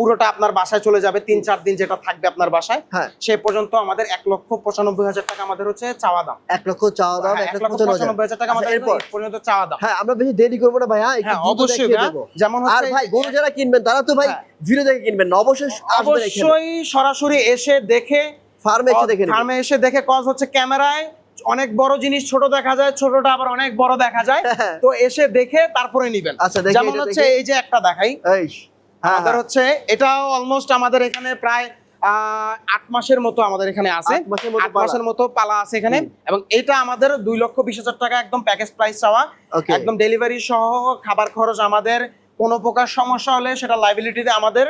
পুরোটা আপনার বাসায় চলে যাবে তিন চার দিন যেটা থাকবে আপনার বাসায়। হ্যাঁ। সে পর্যন্ত আমাদের এক লক্ষ পঁচানব্বই হাজার টাকা আমাদের হচ্ছে চাওয়া দাম। এক লক্ষ চাওয়া দাম হ্যাঁ, এক লক্ষ পঁচানব্বই হাজার। টাকা আমাদের আচ্ছা, এরপর পর্যন্ত চাওয়া দাম। হ্যাঁ আমরা বেশি দেরি করব না ভাই হ্যাঁ অবশ্যই। যেমন আর ভাই গরু যারা কিনবেন তারা তো ভাই। ভিডিও দেখে কিনবেন না অবশ্যই অবশ্যই সরাসরি এসে দেখে ফার্মে এসে দেখে ফার্মে এসে দেখে কজ হচ্ছে ক্যামেরায় অনেক বড় জিনিস ছোট দেখা যায় ছোটটা আবার অনেক বড় দেখা যায়। তো এসে দেখে তারপরে নিবেন। আচ্ছা যেমন হচ্ছে এই যে একটা দেখাই। আমাদের হ্যাঁ। হচ্ছে এটাও অলমোস্ট আমাদের এখানে প্রায় আহ, আট মাসের মতো আমাদের এখানে আছে। আট মাসের মতো আট মাসের মতো পালা আছে এখানে। এবং এটা আমাদের দুই লক্ষ বিশ হাজার টাকা একদম প্যাকেজ প্রাইস চাওয়া। একদম ডেলিভারি সহ খাবার খরচ আমাদের কোনো প্রকার সমস্যা হলে সেটা লাইবিলিটিতে আমাদের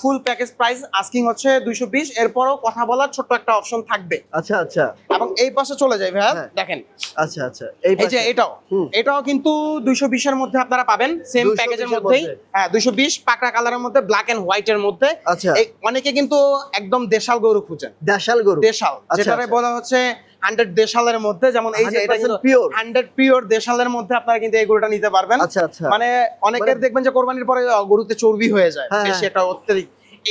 ফুল প্যাকেজ প্রাইস আস্কিং হচ্ছে দুইশো বিশ। এরপরও কথা বলার ছোট্ট একটা অপশন থাকবে। আচ্ছা আচ্ছা। এবং এই পাশে চলে যাই ভাইয়া হ্যাঁ। দেখেন। আচ্ছা আচ্ছা। এই যে এটাও। এটাও কিন্তু দুইশো বিশের মধ্যে আপনারা পাবেন। সেম প্যাকেজের মধ্যেই। হ্যাঁ দুইশো বিশ পাকড়া কালারের মধ্যে ব্ল্যাক এন্ড হোয়াইট এর মধ্যে। আচ্ছা। অনেকে কিন্তু একদম দেশাল গরু খুঁজেন। দেশাল গরু। দেশাল আচ্ছা, যেটারে আচ্ছা। বলা হচ্ছে হান্ড্রেড দেশালের মধ্যে যেমন এই যে এটা কিন্তু পিওর হান্ড্রেড পিওর দেশালের মধ্যে আপনারা কিন্তু এই গরুটা নিতে পারবেন। আচ্ছা আচ্ছা। মানে অনেকের দেখবেন যে কোরবানির পরে গরুতে চর্বি হয়ে যায় সেটা অত্যধিক অত্যাধিক।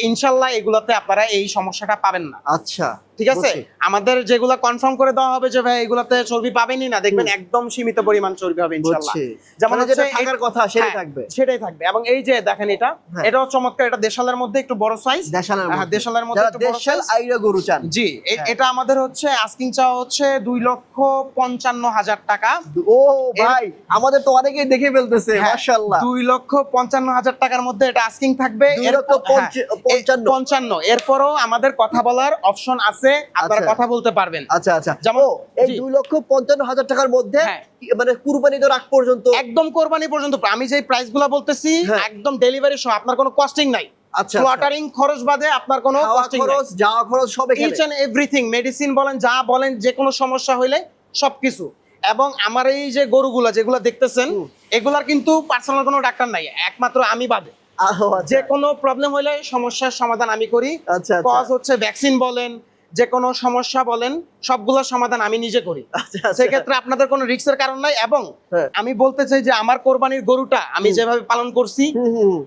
ইনশাল্লাহ এগুলোতে আপনারা এই সমস্যাটা পাবেন না। আচ্ছা। ঠিক আছে? আমাদের যেগুলা কনফার্ম করে দেওয়া হবে যে ভাই এগুলাতে চর্বি পাবেনই না। দেখবেন একদম সীমিত পরিমাণ চর্বি হবে ইনশাল্লাহ। বুঝছি। যেমন মানে যেটা থাকার কথা সেটাই হ্যাঁ, থাকবে। সেটাই থাকবে। এবং এই যে দেখেন এটা হ্যাঁ। এটাও চমৎকার এটা দেশালের মধ্যে একটু বড় সাইজ দেশালের হ্যাঁ মধ্যে। দেশালের মধ্যে একটু বড় দেশাল আইরা গরু চান। জি হ্যাঁ। এটা আমাদের হচ্ছে আস্কিং চাওয়া হচ্ছে দুই লক্ষ পঞ্চান্ন হাজার টাকা। ও ভাই আমাদের তো অনেকেই দেখে ফেলতেছে মাশাআল্লাহ। দুই লক্ষ পঞ্চান্ন হাজার টাকার মধ্যে এটা আস্কিং থাকবে। দুই এরপর- লক্ষ হ্যাঁ, পঞ্চ- পঞ্চান্ন। এ- পঞ্চান্ন। এরপরও আমাদের কথা বলার অপশন আছে। আপনারা আচ্ছা। কথা বলতে পারবেন। আচ্ছা আচ্ছা। যেমন- এই দুই লক্ষ পঞ্চান্ন হাজার টাকার মধ্যে হ্যাঁ। মানে কুরবানি তো রাখ পর্যন্ত? একদম কোরবানি পর্যন্ত। আমি যে প্রাইসগুলা বলতেছি হ্যাঁ। একদম ডেলিভারি সহ আপনার কোনো কস্টিং নাই। আচ্ছা। স্লটারিং খরচ বাদে আপনার কোনো কস্টিং খরচ যাওয়া খরচ সব ইচ এন্ড এভরিথিং মেডিসিন বলেন যা বলেন যে কোনো সমস্যা হইলে সবকিছু। এবং আমার এই যে গরুগুলা যেগুলো দেখতেছেন এগুলার কিন্তু পার্সোনাল কোনো ডাক্তার নাই। একমাত্র আমি বাদে। আচ্ছা। যে কোনো প্রবলেম হলে সমস্যার সমাধান আমি করি। আচ্ছা কজ আচ্ছা হচ্ছে ভ্যাকসিন বলেন যে কোনো সমস্যা বলেন সবগুলো সমাধান আমি নিজে করি আচ্ছা আচ্ছা। সেক্ষেত্রে আপনাদের কোনো রিক্সের কারণ নাই এবং হ্যাঁ। আমি বলতে চাই যে আমার কোরবানির গরুটা আমি যেভাবে পালন করছি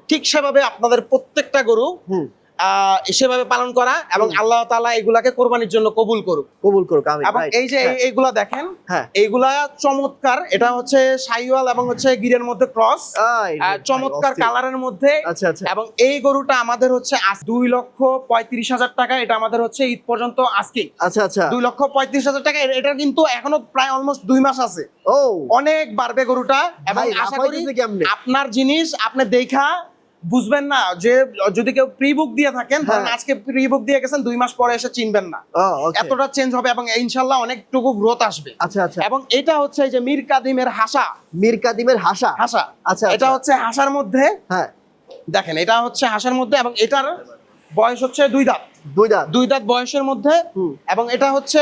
ঠিক সেভাবে আপনাদের প্রত্যেকটা গরু সেভাবে পালন করা এবং। আল্লাহ তাআলা এগুলাকে কোরবানির জন্য কবুল করুক। কবুল করুক এবং এই যে এইগুলা দেখেন হ্যাঁ। এইগুলা চমৎকার এটা হচ্ছে সাইওয়াল এবং হচ্ছে গিরের মধ্যে ক্রস চমৎকার কালারের মধ্যে। আচ্ছা আচ্ছা। এবং এই গরুটা আমাদের হচ্ছে দুই লক্ষ পঁয়ত্রিশ হাজার টাকা এটা আমাদের হচ্ছে ঈদ পর্যন্ত আজকে। আচ্ছা আচ্ছা। দুই লক্ষ পঁয়ত্রিশ হাজার টাকা এটা কিন্তু এখনও প্রায় অলমোস্ট দুই মাস আছে। ও। অনেক বাড়বে গরুটা এবং আশা করি আপনার জিনিস আপনি দেখা বুঝবেন না যে যদি কেউ প্রি বুক দিয়ে থাকেন ধরেন হ্যাঁ। আজকে প্রি বুক দিয়ে গেছেন দুই মাস পরে এসে চিনবেন না। এতটা চেঞ্জ হবে এবং ইনশাল্লাহ অনেকটুকু গ্রোথ আসবে। আচ্ছা আচ্ছা। এবং এটা হচ্ছে এই যে মীর কাদিমের হাসা। মীর কাদিমের হাসা? হাসা। আচ্ছা এটা আচ্ছা। হচ্ছে হাসার মধ্যে হ্যাঁ। দেখেন এটা হচ্ছে হাসার মধ্যে এবং এটার বয়স হচ্ছে দুই দাঁত। দুই দাঁত। দুই দাঁত বয়সের মধ্যে। এবং এটা হচ্ছে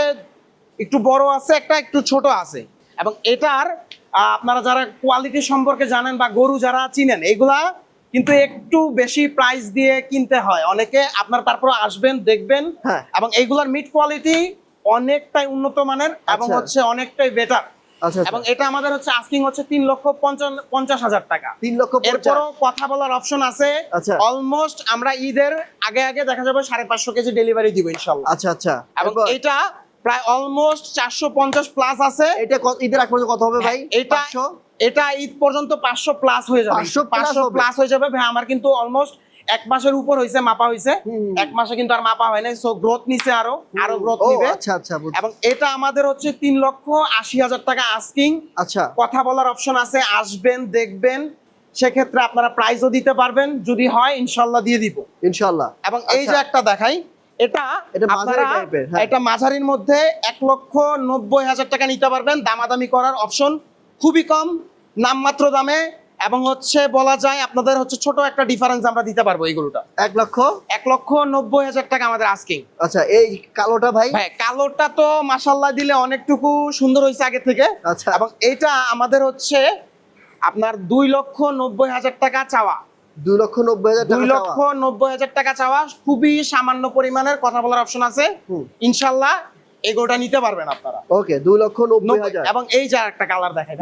একটু বড় আছে একটা একটু ছোট আছে। এবং এটার আপনারা যারা কোয়ালিটি সম্পর্কে জানেন বা গরু যারা চিনেন এগুলা কিন্তু একটু বেশি প্রাইস দিয়ে কিনতে হয়। অনেকে আপনার তারপর আসবেন দেখবেন হ্যাঁ। এবং এইগুলার মিট কোয়ালিটি অনেকটাই উন্নত মানের এবং আচ্ছা। হচ্ছে অনেকটাই বেটার আচ্ছা এবং আচ্ছা এটা আমাদের হচ্ছে আস্কিং হচ্ছে তিন লক্ষ পঞ্চাশ হাজার টাকা। তিন লক্ষ এরপরও কথা বলার অপশন আছে। অলমোস্ট আমরা ঈদের আগে আগে দেখা যাবে সাড়ে পাঁচশো কেজি ডেলিভারি দিব ইনশাল্লাহ আচ্ছা আচ্ছা। এবং এটা প্রায় অলমোস্ট চারশো পঞ্চাশ প্লাস আছে। এটা ঈদের আগ পর্যন্ত কত হবে ভাই? এটা? এটা ঈদ পর্যন্ত পাঁচশো প্লাস হয়ে যাবে। পাঁচশো প্লাস হয়ে যাবে। ভাই আমার কিন্তু অলমোস্ট এক মাসের উপর হয়েছে মাপা হয়েছে এক মাসে কিন্তু আর মাপা হয় নাই। সো গ্রোথ নিছে আরও আরও গ্রোথ নিবে। আচ্ছা আচ্ছা এবং এটা আমাদের হচ্ছে তিন লক্ষ আশি হাজার টাকা আস্কিং আচ্ছা। কথা বলার অপশন আছে আসবেন দেখবেন। সেক্ষেত্রে আপনারা প্রাইজও দিতে পারবেন। যদি হয় ইনশাল্লাহ দিয়ে দিব। ইনশাল্লাহ। এবং এই যে আচ্ছা। একটা দেখাই এটা আপনারা হ্যাঁ। এটা মাঝারির মধ্যে এক লক্ষ নব্বই হাজার টাকা নিতে পারবেন। দামাদামি করার অপশন খুবই কম নামমাত্র দামে এবং হচ্ছে বলা যায় আপনাদের হচ্ছে ছোট একটা ডিফারেন্স আমরা দিতে পারব এই গরুটা। এক লক্ষ? এক লক্ষ নব্বই হাজার টাকা আমাদের আস্কিং আচ্ছা এই কালোটা ভাই? ভাই কালোটা তো মাসাল্লাহ দিলে অনেকটুকু সুন্দর হয়েছে আগে থেকে। আচ্ছা। এবং এটা আমাদের হচ্ছে আপনার দুই লক্ষ নব্বই হাজার টাকা চাওয়া। দুই লক্ষ নব্বই হাজার দুই লক্ষ নব্বই হাজার টাকা চাওয়া খুবই সামান্য পরিমাণের কথা বলার অপশন আছে। হুম। এগুলোটা নিতে পারবেন আপনারা। ওকে দুই লক্ষ নব্বই হাজার। এবং এই যে একটা কালার দেখেন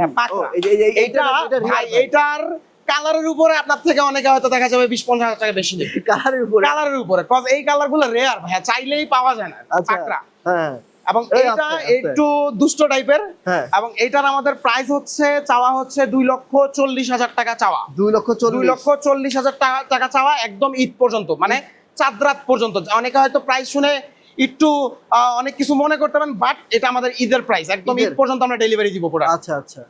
হ্যাঁ, এইটা real কালারের উপরে আপনার থেকে অনেকে হয়তো দেখা যাবে বিশ পঞ্চাশ হাজার টাকা বেশি নেবে। কালারের উপরে? কালারের উপরে কজ এই কালারগুলো রেয়ার ভাইয়া চাইলেই পাওয়া যায় না আচ্ছা পাকড়া। হ্যাঁ। এবং এটা। একটু দুষ্ট টাইপের হ্যাঁ। এবং এটার আমাদের প্রাইস হচ্ছে চাওয়া হচ্ছে দুই লক্ষ চল্লিশ হাজার টাকা চাওয়া। দুই লক্ষ দুই লক্ষ চল্লিশ হাজার টাকা টাকা চাওয়া একদম ঈদ পর্যন্ত মানে চাঁদ রাত পর্যন্ত। অনেকে হয়তো প্রাইস শুনে একটু আহ, অনেক কিছু মনে করতে পারেন বাট এটা আমাদের ঈদের প্রাইস একদম ঈদ পর্যন্ত আমরা ডেলিভারি দিব পুরো আচ্ছা আচ্ছা।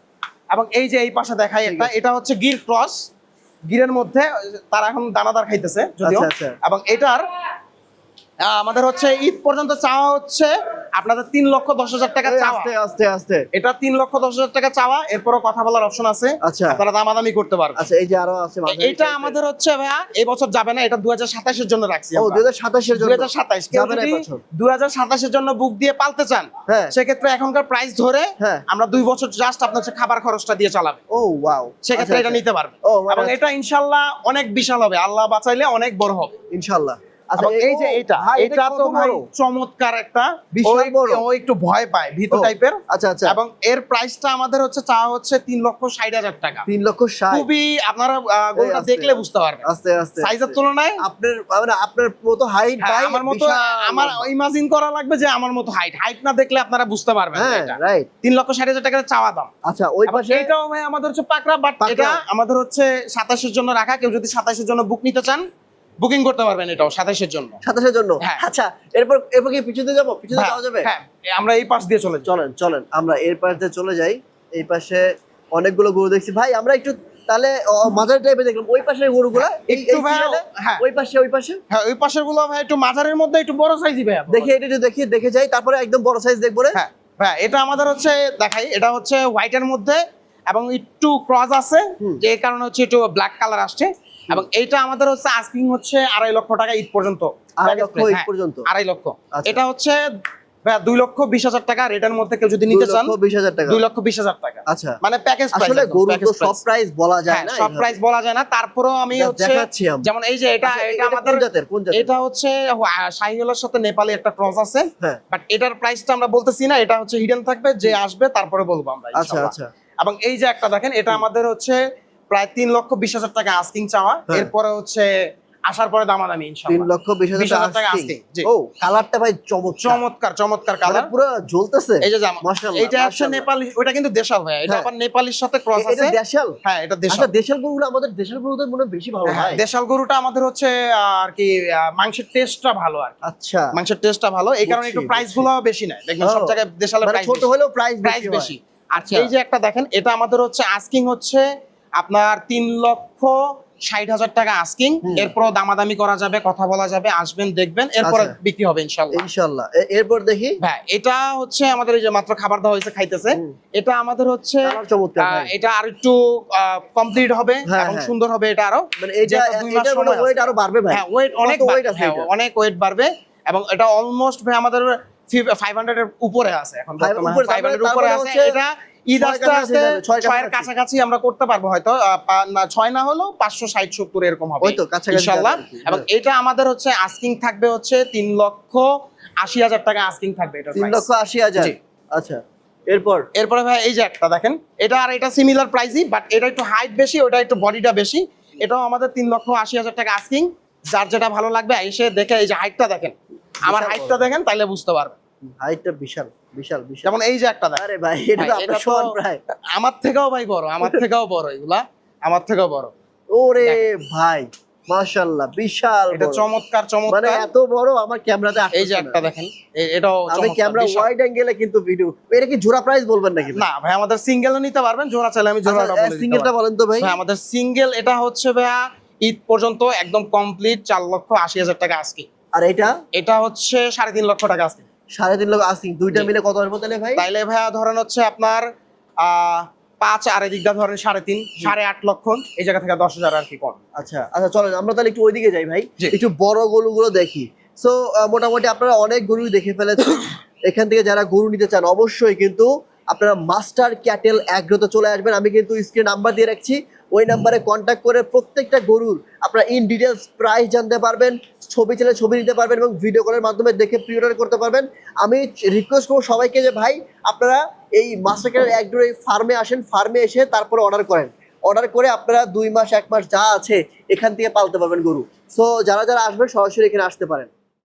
এবং এই যে এই পাশে দেখাই একটা এটা হচ্ছে গির ক্রস। গিরের মধ্যে তারা এখন দানাদার খাইতেছে যদিও। আচ্ছা, আচ্ছা। এবং এটার আমাদের হচ্ছে ঈদ পর্যন্ত চাওয়া হচ্ছে আপনাদের তিন লক্ষ দশ হাজার টাকা আস্তে আস্তে আস্তে। এটা তিন লক্ষ দশ হাজার টাকা চাওয়া। এরপরও কথা বলার অপশন আছে। আচ্ছা। আপনারা দামাদামি করতে পারবেন। আচ্ছা এই যে আরও আছে এটা আমাদের হচ্ছে ভাইয়া এই বছর যাবে না এটা দু হাজার সাতাশের জন্য রাখছি ও দুই হাজার সাতাশের দুই জন্য হাজার সাতাশ। দুই হাজার সাতাশের জন্য বুক দিয়ে পালতে চান হ্যাঁ। সেক্ষেত্রে এখনকার প্রাইস ধরে হ্যাঁ। আমরা দুই বছর জাস্ট আপনার খাবার খরচটা দিয়ে চালাবে। ও ওয়াও সেক্ষেত্রে এটা নিতে পারবে এবং এটা ইনশাল্লাহ অনেক বিশাল হবে। আল্লাহ বাঁচাইলে অনেক বড় হবে। ইনশাআল্লাহ আচ্ছা এই যে এটা এটা তো ভাই চমৎকার একটা বিশাল বড়। ও একটু ভয় পায় ভীত টাইপের আচ্ছা আচ্ছা। এবং এর প্রাইসটা আমাদের হচ্ছে চাওয়া হচ্ছে তিন লক্ষ ষাট হাজার টাকা। তিন লক্ষ ষাট। খুবই আপনারা গরুটা দেখলে বুঝতে পারবেন। আস্তে আস্তে সাইজের তুলনায়? আপনার মানে আপনার মতো হাইট হ্যাঁ, ভাই আমার মতো আমার ইমাজিন করা লাগবে যে আমার মতো হাইট হাইট না দেখলে আপনারা বুঝতে পারবেন হ্যাঁ রাইট লক্ষ ষাট হাজার টাকা চাওয়া দাম। আচ্ছা ওই পাশে এটাও ভাই আমাদের হচ্ছে পাকড়া বাট এটা আমাদের হচ্ছে সাতাশের জন্য রাখা। কেউ যদি সাতাশের জন্য বুক নিতে চান বুকিং করতে পারবেন এটাও সাতাশের জন্য। সাতাশের জন্য? হ্যাঁ। আচ্ছা এরপর এরপর কি পিছুতে যাব? পিছুতে হ্যাঁ, যাওয়া যাবে? হ্যাঁ আমরা এই পাশ দিয়ে চলে চলেন চলেন আমরা এর পাশে চলে যাই। এই পাশে অনেকগুলো গরু দেখছি। ভাই আমরা একটু তাহলে মাঝারি টাইপে দেখলাম। ওই পাশের গরুগুলা? এই একটু ভাই হ্যাঁ। ওই পাশে ওই পাশে? হ্যাঁ ওই পাশেরগুলো ভাই একটু মাঝারের মধ্যে একটু বড় সাইজই ভাই দেখি এটা একটু দেখি দেখে যাই। তারপরে একদম বড় সাইজ দেখব রে। হ্যাঁ হ্যাঁ এটা আমাদের হচ্ছে দেখাই এটা হচ্ছে হোয়াইটের মধ্যে এবং একটু ক্রস আছে। যে কারণে হচ্ছে একটু ব্ল্যাক কালার আসছে। এবং এইটা আমাদের হচ্ছে আস্কিং হচ্ছে আড়াই লক্ষ টাকা ঈদ পর্যন্ত। আড়াই লক্ষ হ্যাঁ, পর্যন্ত। আড়াই লক্ষ। আচ্ছা। এটা হচ্ছে দুই লক্ষ বিশ হাজার টাকা রেটের মধ্যে কেউ যদি নিতে চান বিশ হাজার টাকা। দুই লক্ষ বিশ হাজার টাকা। আচ্ছা। মানে প্যাকেজ আসলে সব প্রাইস বলা যায় হ্যাঁ না সব প্রাইস বলা যায় না। তারপরেও আমি হচ্ছে আমরা। যেমন এই যে এটা আচ্ছা, এটা আমাদের জাতের কোন জাতের? এটা হচ্ছে শাহিওয়ালার সাথে নেপালি একটা ক্রস আছে। হ্যাঁ। বাট এটার প্রাইসটা আমরা বলতেছি না এটা হচ্ছে হিডেন থাকবে যে আসবে তারপরে বলব আমরা আচ্ছা আচ্ছা। এবং এই যে একটা দেখেন এটা আমাদের হচ্ছে প্রায় তিন লক্ষ বিশ হাজার টাকা আস্কিং চাওয়া। হ্যাঁ। এরপরে হচ্ছে আসার পরে দামাদামি তিন ইনশাআল্লাহ লক্ষ বিশ হাজার টাকা জি। ও কালারটা ভাই চমৎকার। চমৎকার চমৎকার মানে কালার পুরো জ্বলতেছে। এই যে মাশাআল্লাহ, এটা মাশাআল্লাহ। নেপালি ওটা কিন্তু দেশাল ভাই এটা হ্যাঁ। আবার নেপালির সাথে ক্রস এটা আছে। দেশাল? হ্যাঁ এটা দেশাল। আচ্ছা দেশাল গরুগুলো আমাদের দেশাল গরুদের মনে বেশি ভালো হ্যাঁ, হয়। দেশাল গরুটা আমাদের হচ্ছে আর কি মাংসের টেস্টটা ভালো আর আচ্ছা। মাংসের টেস্টটা ভালো। এই কারণে একটু প্রাইসগুলো বেশি নেয়। দেখবেন সব জায়গায় দেশালের মানে প্রাইস ছোট হলেও প্রাইস প্রাইস বেশি বেশি। আচ্ছা এই যে একটা দেখেন এটা আমাদের হচ্ছে আস্কিং হচ্ছে আপনার তিন লক্ষ ষাট হাজার টাকা আস্কিং এরপর দামাদামি করা যাবে কথা বলা যাবে আসবেন দেখবেন এরপরে আচ্ছা। বিক্রি হবে ইনশাল্লাহ। এরপর দেখি। হ্যাঁ এটা হচ্ছে আমাদের এই যে মাত্র খাবার দেওয়া হয়েছে খাইতেছে। এটা আমাদের হচ্ছে এটা আর একটু কমপ্লিট হবে হ্যাঁ, এবং হ্যাঁ। সুন্দর হবে এটা আরও। মানে এটা মানে সময় আছে। ওয়েট আরও বাড়বে ভাই। হ্যাঁ ওয়েট অনেক আছে ওয়েট বাড়বে এবং এটা অলমোস্ট ভাই আমাদের ফাইভ হান্ড্রেড এর উপরে আছে এখন ফাইভ হান্ড্রেড উপরে আছে এটা। ঈদ আস্তে কাছাকাছি আস্তে ছয়ের কাছাকাছি। আমরা করতে পারব হয়তো ছয় না হলেও পাঁচশো ষাট সত্তর এরকম হবে। ইনশাল্লাহ। কি, এবং হ্যাঁ। এটা আমাদের হচ্ছে আস্কিং থাকবে হচ্ছে তিন লক্ষ আশি হাজার টাকা আস্কিং থাকবে এটা তিন লক্ষ আশি হাজার? আচ্ছা এরপর? এরপরে ভাই এই যে একটা দেখেন এটা আর এটা সিমিলার প্রাইসই বাট এটা একটু হাইট বেশি ওটা একটু বডিটা বেশি। এটাও আমাদের তিন লক্ষ আশি হাজার টাকা আস্কিং যার যেটা ভালো লাগবে এসে দেখে এই যে হাইটটা দেখেন। আমার হাইটটা দেখেন তাইলে বুঝতে পারবেন। হাইটটা বিশাল বিশাল বিশাল। যেমন এই যে একটা আরে ভাই এটা তো আপনার সমান প্রায়। আমার থেকেও ভাই বড় আমার থেকেও বড় এগুলা আমার থেকেও বড়। ওরে ভাই মাশাআল্লাহ বিশাল এটা বড়। চমৎকার মানে এত বড় আমার ক্যামেরাতে এই যে একটা দেখেন এটাও আমি ক্যামেরা ওয়াইড অ্যাঙ্গেলে কিন্তু ভিডিও এটা কি জোড়া প্রাইস বলবেন নাকি? না ভাই আমাদের সিঙ্গেলও নিতে পারবেন জোড়া চাইলে আমি জোড়াটা বলে দিতে সিঙ্গেলটা বলেন তো ভাই। ভাই আমাদের সিঙ্গেল এটা হচ্ছে ভাইয়া ঈদ পর্যন্ত একদম কমপ্লিট চার লক্ষ আশি হাজার টাকা আজকে। আর এটা? এটা হচ্ছে সাড়ে তিন লক্ষ টাকা আজকে। সাড়ে তিন লক্ষ আসিং দুইটা মিলে কত আসবে তাহলে ভাই? তাইলে ভাইয়া ধরেন হচ্ছে আপনার পাঁচ আর এদিকটা ধরেন সাড়ে তিন সাড়ে আট লক্ষ এই জায়গা থেকে দশ হাজার আর কি কম। আচ্ছা আচ্ছা চলেন আমরা তাহলে একটু ওইদিকে যাই ভাই। একটু বড় গরুগুলো দেখি। সো মোটামুটি আপনারা অনেক গরুই দেখে ফেলেছেন। এখান থেকে যারা গরু নিতে চান অবশ্যই কিন্তু আপনারা মাস্টার ক্যাটেল অ্যাগ্রোতে চলে আসবেন। আমি কিন্তু স্ক্রিন নাম্বার দিয়ে রাখছি। ওই নাম্বারে কন্ট্যাক্ট করে প্রত্যেকটা গরুর আপনারা ইন ডিটেলস প্রাইস জানতে পারবেন, ছবি চাইলে ছবি নিতে পারবেন এবং ভিডিও কলের মাধ্যমে দেখে প্রি অর্ডার করতে পারবেন। আমি রিকোয়েস্ট করব সবাইকে যে, ভাই, আপনারা এই মাস্টার অ্যাগ্রোর এই ফার্মে আসেন ফার্মে এসে তারপরে অর্ডার করেন। অর্ডার করে আপনারা দুই মাস, এক মাস যা আছে, এখান থেকে পালতে পারবেন গরু। সো যারা যারা আসবেন, সরাসরি এখানে আসতে পারেন।